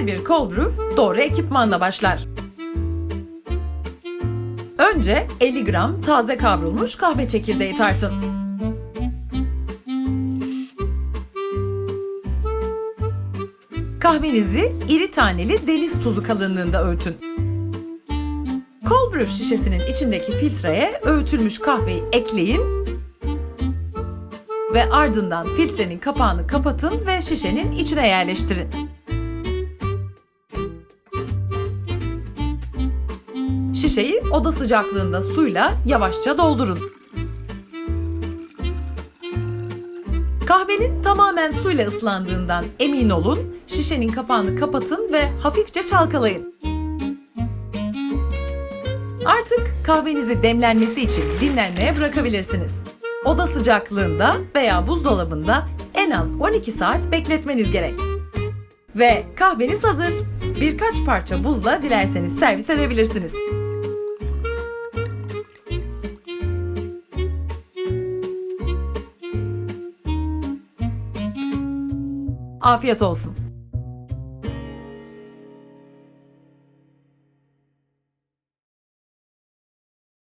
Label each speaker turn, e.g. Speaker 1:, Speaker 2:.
Speaker 1: Mükemmel bir cold brew doğru ekipmanla başlar. Önce 50 gram taze kavrulmuş kahve çekirdeği tartın. Kahvenizi iri taneli deniz tuzu kalınlığında öğütün. Cold brew şişesinin içindeki filtreye öğütülmüş kahveyi ekleyin ve ardından filtrenin kapağını kapatın ve şişenin içine yerleştirin. Şişeyi oda sıcaklığında suyla yavaşça doldurun. Kahvenin tamamen suyla ıslandığından emin olun, şişenin kapağını kapatın ve hafifçe çalkalayın. Artık kahvenizi demlenmesi için dinlenmeye bırakabilirsiniz. Oda sıcaklığında veya buzdolabında en az 12 saat bekletmeniz gerek. Ve kahveniz hazır. Birkaç parça buzla dilerseniz servis edebilirsiniz. Afiyet olsun.